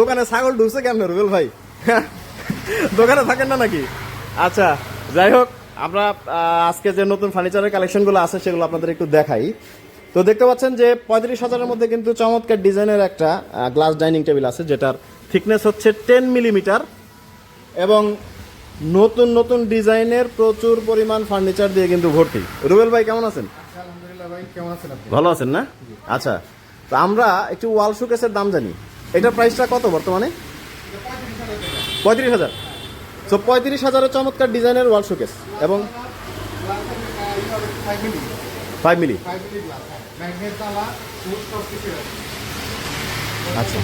দোকানে ছাগল ঢুকছে কেমন রুবেল ভাই? দোকানে থাকেন না নাকি? আচ্ছা যাই হোক আমরা আজকে যে নতুন ফার্নিচারের কালেকশনগুলো আছে সেগুলো আপনাদের একটু দেখাই। তো দেখতে পাচ্ছেন যে পঁয়ত্রিশ হাজারের মধ্যে কিন্তু চমৎকার ডিজাইনের একটা গ্লাস ডাইনিং টেবিল আছে যেটার থিকনেস হচ্ছে টেন মিলিমিটার এবং নতুন নতুন ডিজাইনের প্রচুর পরিমাণ ফার্নিচার দিয়ে কিন্তু ভর্তি। রুবেল ভাই কেমন আছেন? ভাই কেমন আছেন ভালো আছেন না? আচ্ছা তো আমরা একটু ওয়াল শোকেসের দাম জানি। এটার প্রাইসটা কত বর্তমানে? পঁয়ত্রিশ হাজার। তো পঁয়ত্রিশ হাজারের চমৎকার ডিজাইনের ওয়াল শোকেস এবং ফাইভ মিলি আচ্ছা।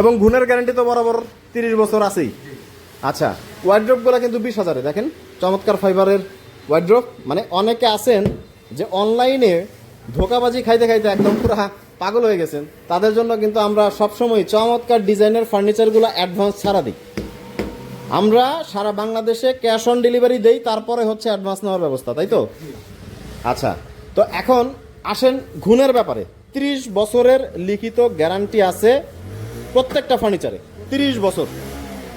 এবং গুণের গ্যারান্টি তো বরাবর তিরিশ বছর আছেই। আচ্ছা ওয়ার্ড্রপগুলো কিন্তু বিশ হাজারে, দেখেন, চমৎকার ফাইবারের ওয়ার্ড্রপ মানে অনেকে আছেন যে অনলাইনে ধোকাবাজি খাইতে খাইতে একদম পুরো পাগল হয়ে গেছেন। তাদের জন্য কিন্তু আমরা সবসময় চমৎকার ডিজাইনের ফার্নিচারগুলো অ্যাডভান্স ছাড়া দিই। আমরা সারা বাংলাদেশে ক্যাশ অন ডেলিভারি দেই, তারপরে হচ্ছে অ্যাডভান্স নেওয়ার ব্যবস্থা, তাই তো? আচ্ছা তো এখন আসেন ঘুণের ব্যাপারে। ত্রিশ বছরের লিখিত গ্যারান্টি আছে প্রত্যেকটা ফার্নিচারে, তিরিশ বছর।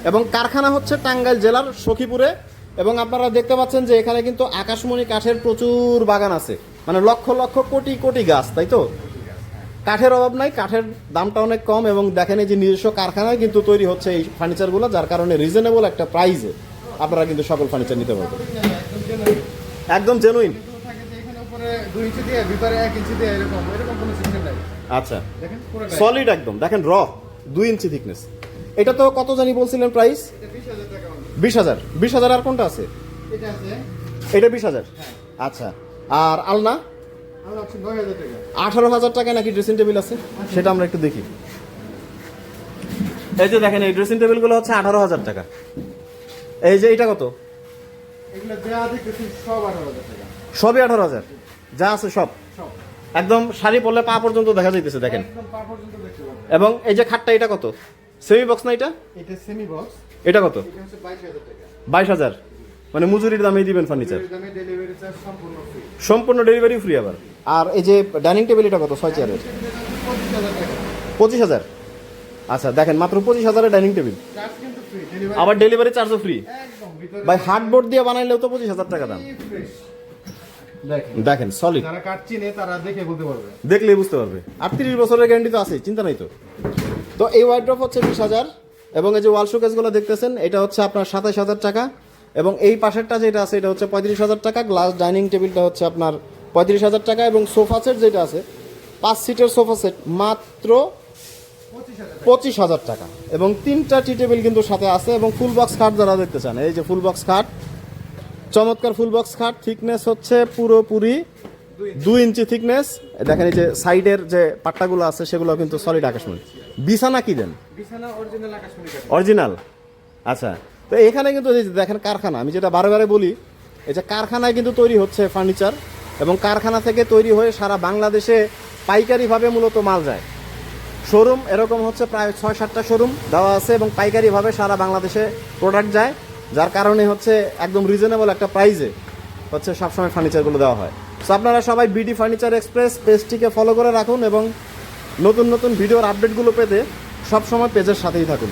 এবং কারখানা হচ্ছে টাঙ্গাইল জেলার সখীপুরে। এবং আপনারা দেখতে পাচ্ছেন যে এখানে কিন্তু আকাশমণি কাঠের প্রচুর বাগান আছে। মানে লক্ষ লক্ষ কোটি কোটি গাছ, তাই তো? কাঠের অভাব নাই, কাঠের দামটা অনেক কম এবং দেখেন এই যে নিজস্ব কারখানায় কিন্তু তৈরি হচ্ছে এই ফার্নিচারগুলো, যার কারণে রিজনেবল একটা প্রাইসে আপনারা কিন্তু সকল ফার্নিচার নিতে পারবেন। একদম জেনুইন আচ্ছা। সলিড একদম। দেখেন র দুই ইঞ্চি থিকনেস এটা তো কত জানি বলছিলেন প্রাইস বিশ হাজার। বিশ হাজার আর কোনটা আছে? এটা বিশ হাজার। আচ্ছা। আর আলনা? হাজার টাকা। আঠারো হাজার টাকায় নাকি ড্রেসিং টেবিল আছে? সেটা আমরা একটু দেখি। এই যে দেখেন এই ড্রেসিং টেবিলগুলো হচ্ছে আঠারো হাজার টাকা। এই যে এটা কত? টাকা। সবই আঠারো হাজার? যা আছে সব? একদম শাড়ি পরলে পা পর্যন্ত দেখা যাইতেছে দেখেন। এবং এই যে খাটটা এটা কত? সেমি বক্স না এটা? এটা সেমি বক্স এটা কত? টাকা। বাইশ হাজার। মানে মজুরির দামেই দিবেন ফার্নিচার? এর দামে ডেলিভারি চার্জ সম্পূর্ণ ডেলিভারি ফ্রি আবার? আর এই যে ডাইনিং টেবিল এটা কত? ছয় চেয়ারের? পঁচিশ হাজার পঁচিশ হাজার? আচ্ছা দেখেন মাত্র পঁচিশ হাজারের ডাইনিং টেবিল। চার্জ কিন্তু ফ্রি ডেলিভারি আবার ডেলিভারি চার্জও ফ্রি ভাই হার্ডবোর্ড দিয়ে বানাইলেও তো পঁচিশ হাজার টাকা দাম। দেখেন। দেখেন সলিড যারা চিনে তারা দেখে বলতে পারবে। দেখলেই বুঝতে পারবে। আর তিরিশ বছরের গ্যারান্টি তো আছে চিন্তা নাই তো। তো এই ওয়াইড্রপ হচ্ছে বিশ হাজার এবং এই যে ওয়াল শোকেসগুলো দেখতেছেন এটা হচ্ছে আপনার সাতাশ হাজার টাকা। এবং এই পাশেরটা যেটা আছে এটা হচ্ছে পঁয়ত্রিশ হাজার টাকা। গ্লাস ডাইনিং টেবিলটা হচ্ছে আপনার পঁয়ত্রিশ হাজার টাকা এবং সোফা সেট যেটা আছে পাঁচ সিটের সোফা সেট মাত্র পঁচিশ হাজার টাকা। এবং তিনটা টি টেবিল কিন্তু সাথে আছে এবং ফুল বক্স খাট যারা দেখতে চান এই যে ফুল বক্স খাট চমৎকার ফুল বক্স খাট। থিকনেস হচ্ছে পুরোপুরি দুই ইঞ্চি থিকনেস। দেখেন এই যে সাইডের যে পাট্টাগুলো আছে সেগুলো কিন্তু সলিড আকাশমণি। বিছানা কি দেন? বিছানা অরিজিনাল আকাশমণি অরিজিনাল আচ্ছা। তো এখানে কিন্তু দেখেন কারখানা, আমি যেটা বারে বলি, এই যে কারখানায় কিন্তু তৈরি হচ্ছে ফার্নিচার এবং কারখানা থেকে তৈরি হয়ে সারা বাংলাদেশে পাইকারিভাবে মূলত মাল যায়। শোরুম এরকম হচ্ছে প্রায় ছয় সাতটা শোরুম দেওয়া আছে এবং পাইকারিভাবে সারা বাংলাদেশে প্রোডাক্ট যায়, যার কারণে হচ্ছে একদম রিজনেবল একটা প্রাইজে হচ্ছে সবসময় ফার্নিচারগুলো দেওয়া হয়। সো আপনারা সবাই বিডি ফার্নিচার এক্সপ্রেস পেজটিকে ফলো করে রাখুন এবং নতুন নতুন ভিডিওর আপডেটগুলো পেতে সবসময় পেজের সাথেই থাকুন।